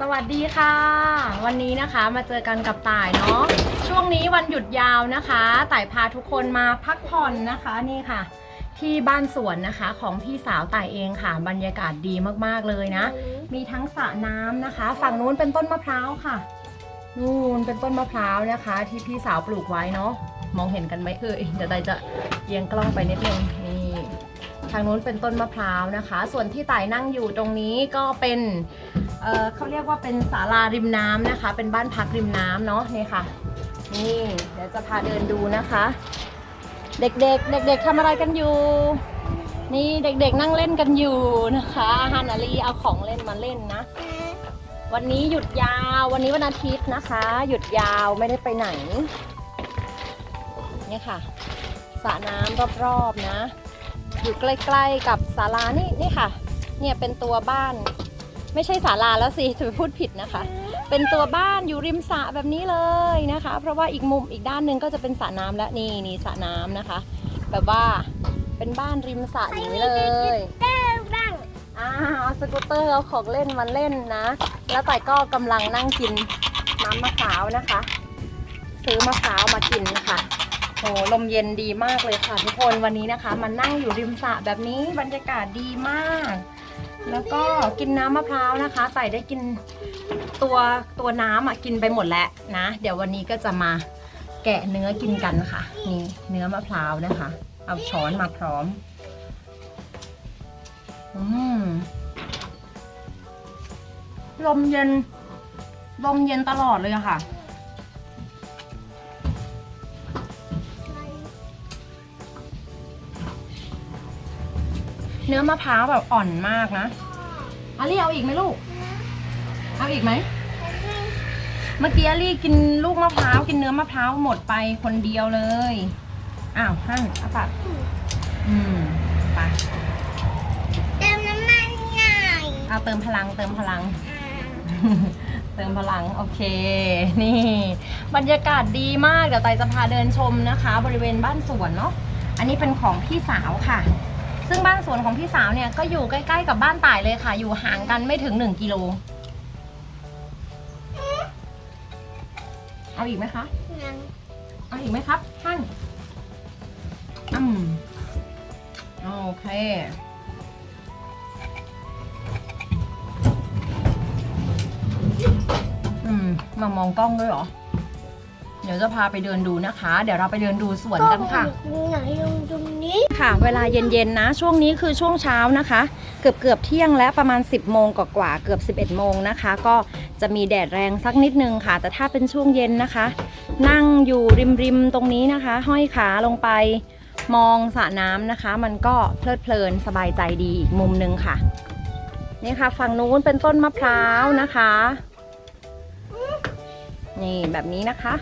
สวัสดีค่ะ วันนี้นะคะมาเจอกันกับต่ายเนาะช่วงนี้วันหยุดยาวนะคะต่ายพาทุกคนมาพักผ่อนนะคะนี่ค่ะ ที่บ้านสวนนะคะของพี่สาวต่ายเองค่ะ บรรยากาศดีมากๆเลยนะ มีทั้งสระน้ำนะคะ ฝั่งนู้นเป็นต้นมะพร้าวค่ะ นู่นเป็นต้นมะพร้าวนะคะ ที่พี่สาวปลูกไว้เนาะมองเห็นกันไหมเอ่ยเดี๋ยวไดจะเอียงกล้องไปนิดนึงนี่ทางนู้นเป็นต้นมะพร้าวนะคะ ส่วนที่ต่ายนั่งอยู่ตรงนี้ก็เป็น เออเขาเรียกว่าเป็นศาลาริมน้ำนะคะ เป็นบ้านพักริมน้ำเนาะนี่ค่ะ นี่เดี๋ยวจะพาเดินดูนะคะ เด็กๆ เด็ก ๆทำอะไรกันอยู่ นี่เด็กๆนั่งเล่นกันอยู่นะคะฮานารีเอาของเล่นมาเล่นนะ วันนี้หยุดยาววันนี้วันอาทิตย์นะคะ หยุดยาวไม่ได้ไปไหนเนี่ยค่ะสระน้ำรอบๆนะ อยู่ใกล้ๆกับศาลานี่นี่ค่ะ เนี่ยเป็นตัวบ้าน ไม่ใช่ศาลาแล้วสิจะไปพูดผิดนะคะ เป็นตัวบ้านอยู่ริมสระแบบนี้เลยนะคะ เพราะว่าอีกมุมอีกด้านหนึ่งก็จะเป็นสระน้ำและนี่นี่สระน้ำนะคะ แบบว่าเป็นบ้านริมสระอย่างนี้เลยเต้บ้างอ้าวเอาสกูตเตอร์เอาของเล่นมาเล่นนะ แล้วต่อยก็กำลังนั่งกินน้ำมะพร้าวนะคะ ซื้อมะพร้าวมากินค่ะ โอ้ลมเย็นดีมากเลยค่ะทุกคนวันนี้นะคะมานั่งอยู่ริมสระแบบนี้บรรยากาศดีมาก แล้วก็กินน้ำมะพร้าวนะคะไต่ได้กินตัวตัวน้ำอะกินไปหมดแล้วนะ เดี๋ยววันนี้ก็จะมาแกะเนื้อกินกันค่ะ นี่เนื้อมะพร้าวนะคะ เอาช้อนมาพร้อม อืมลมเย็นลมเย็นตลอดเลยค่ะ เนื้อมะพร้าวแบบอ่อนมากนะอาลี่เอาอีกไหมลูก เอาอีกไหม เมื่อกี้อาลี่กินลูกมะพร้าวกินเนื้อมะพร้าวหมดไปคนเดียวเลย อ้าวหั่นเอาปัดอืมไปเติมน้ำมันหน่อยเอาเติมพลังเติมพลังอ่าเติมพลังโอเค นี่ บรรยากาศดีมากเดี๋ยวไตจะพาเดินชมนะคะ บริเวณบ้านสวนเนาะอันนี้เป็นของพี่สาวค่ะ ซึ่งบ้านสวนของพี่สาวเนี่ยก็อยู่ใกล้ๆกับบ้านต่ายเลยค่ะ อยู่ห่างกันไม่ถึง 1 กิโล เอาอีกไหมคะ ยังเอาอีกไหมครับท่านอืมโอเค อืมมามองกล้องด้วยเหรอ เดี๋ยวจะพาไปเดินดูนะคะ เดี๋ยวเราไปเดินดูสวนกันค่ะไหนลงตรงนี้ค่ะ เวลาเย็นๆนะ ช่วงนี้คือช่วงเช้านะคะ เกือบเกือบๆเที่ยงและประมาณ 10โมงกว่าๆเกือบ 11โมงนะคะ ก็จะมีแดดแรงสักนิดนึงค่ะ แต่ถ้าเป็นช่วงเย็นนะคะ นั่งอยู่ริมๆตรงนี้นะคะ ห้อยขาลงไปมองสระน้ำนะคะ มันก็เพลิดเพลินสบายใจดีอีกมุมนึงค่ะ นี่ค่ะ ฝั่งนู้นเป็นต้นมะพร้าวนะคะ นี่แบบนี้นะคะ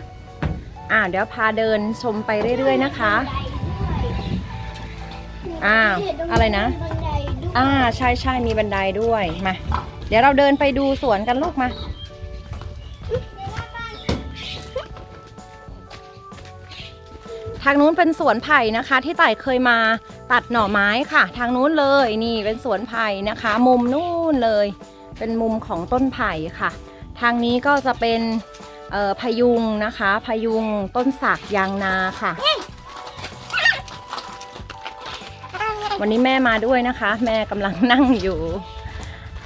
อ่าเดี๋ยวพาเดินชมไปเรื่อย ๆ นะคะอ้าอะไรนะ อ่าใช่ใช่มีบันไดด้วย มา เดี๋ยวเราเดินไปดูสวนกันลูกมา ทางนู้นเป็นสวนไผ่นะคะ ที่ไต่เคยมาตัดหน่อไม้ค่ะ ทางนู้นเลยนี่เป็นสวนไผ่นะคะ มุมนู่นเลย เป็นมุมของต้นไผ่ค่ะ ทางนี้ก็จะเป็น พยุงนะคะพยุงต้นสักยางนาค่ะ วันนี้แม่มาด้วยนะคะ แม่กำลังนั่งอยู่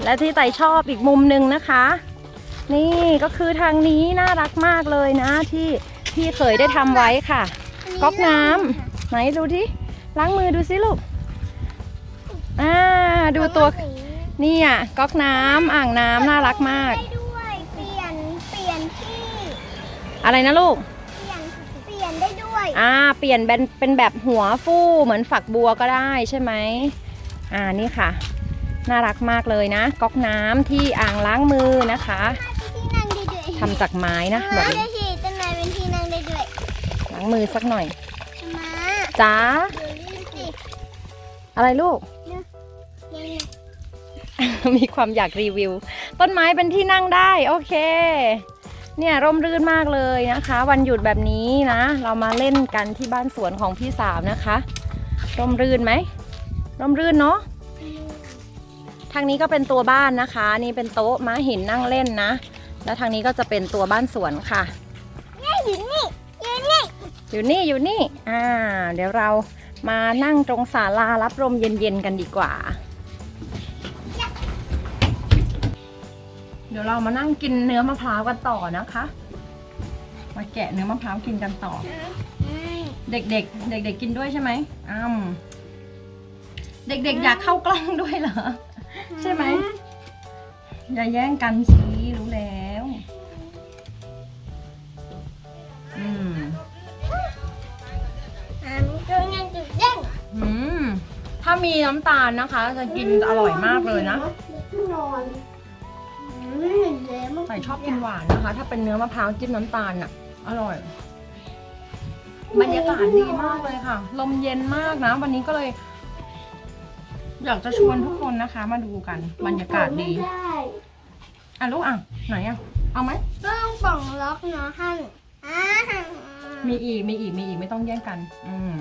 และที่ไต่ชอบอีกมุมหนึ่งนะคะ นี่ก็คือทางนี้น่ารักมากเลยนะที่พี่เคยได้ทำไว้ค่ะ ก๊อกน้ำไหนดูที่ล้างมือดูสิลูกอ่าดูตัวนี่อะก๊อกน้ำอ่างน้ำน่ารักมาก ได้ด้วย เปลี่ยน เปลี่ยนที่ อะไรนะลูก เปลี่ยนเปลี่ยนได้ด้วย อ่า เปลี่ยนเป็นเป็นแบบหัวฟู่เหมือนฝักบัวก็ได้ใช่ไหมอ่านี่ค่ะ น่ารักมากเลยนะก๊อกน้ำที่อ่างล้างมือนะคะที่นั่งได้ด้วยทำจากไม้นะแบบมานี้ได้ที่ต้นไม้เป็นที่นั่งได้ด้วยล้างมือสักหน่อยมาจ้าดูนี่สิอะไรลูกยังไงมีความอยากรีวิว ต้นไม้เป็นที่นั่งได้ โอเค เนี่ยร่มรื่นมากเลยนะคะ วันหยุดแบบนี้นะ เรามาเล่นกันที่บ้านสวนของพี่สาวนะคะ ร่มรื่นไหมร่มรื่นเนาะทางนี้ก็เป็นตัวบ้านนะคะ นี่เป็นโต๊ะม้าหินนั่งเล่นนะ แล้วทางนี้ก็จะเป็นตัวบ้านสวนค่ะนี่อยู่นี่อยู่นี่อยู่นี่อยู่นี่อ่า เดี๋ยวเรามานั่งตรงศาลารับลมเย็นๆกันดีกว่า เดี๋ยวเรามานั่งกินเนื้อมะพร้าวกันต่อนะคะ มาแกะเนื้อมะพร้าวกินกันต่อ เด็กๆ เด็กๆ กินด้วยใช่ไหมอ้ำเด็กๆ อยากเข้ากล้องด้วยเหรอ ใช่ไหมอย่าแย่งกันชี้รู้แล้ว อืมอ่าตัวนั้นจุดเด้งอืมถ้ามีน้ำตาลนะคะ จะกินอร่อยมากเลยนะ ใส่ชอบกินหวานนะคะ ถ้าเป็นเนื้อมะพร้าวจิ้มน้ำตาลอะ อร่อย บรรยากาศดีมากเลยค่ะ ลมเย็นมากนะ วันนี้ก็เลย อยากจะชวนทุกคนนะคะ มาดูกัน บรรยากาศดี ไม่ได้อะลูกอะ ไหนอะ เอาไหม ต้องป่องล็อกเนาะฮั่นอ่า มีอีก มีอีก มีอีก ไม่ต้องแย่งกัน อืม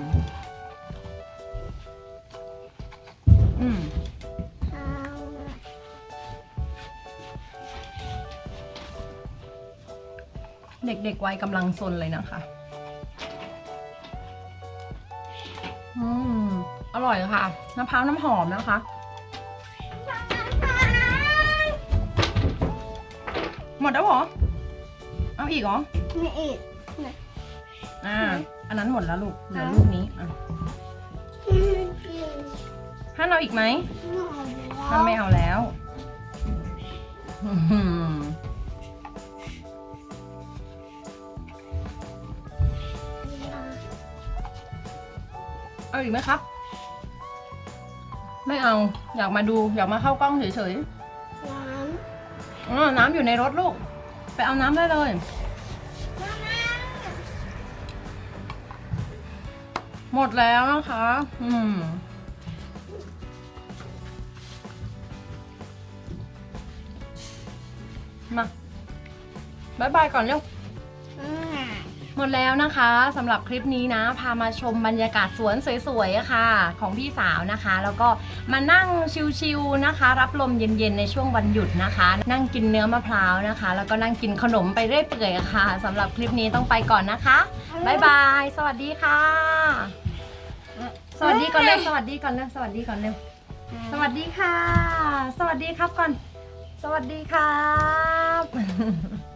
เด็กๆวัยกำลังซนเลยนะคะอืมอร่อยค่ะมะพร้าวน้ำหอมนะคะ หมดแล้วเหรอ เอาอีกเหรอมีอีกอ่า อันนั้นหมดแล้วลูก เหลือลูกนี้อะท่านเอาอีกไหมท่านไม่เอาแล้ว เอาอีกไหมครับ ไม่เอาอยากมาดูอยากมาเข้ากล้องเฉยๆอ๋อน้ำอยู่ในรถลูก ไปเอาน้ำได้เลยหมดแล้วนะคะ อืม มาบายบายก่อนเร็วหม ดแล้วนะคะสำหรับคลิปนี้นะ พามาชมบรรยากาศสวนสวยๆอะค่ะ ของพี่สาวนะคะ แล้วก็มานั่งชิลๆนะคะ รับลมเย็นๆในช่วงวันหยุดนะคะ นั่งกินเนื้อมะพร้าวนะคะ แล้วก็นั่งกินขนมไปเรื่อยเปื่อยอะค่ะสำหรับคลิปนี้ต้องไปก่อนนะคะบายบายสวัสดีค่ะ สวัสดีก่อนเร็วสวัสดีก่อนเร็วสวัสดีก่อนเร็วสวัสดีค่ะ สวัสดีครับก่อน สวัสดีครับ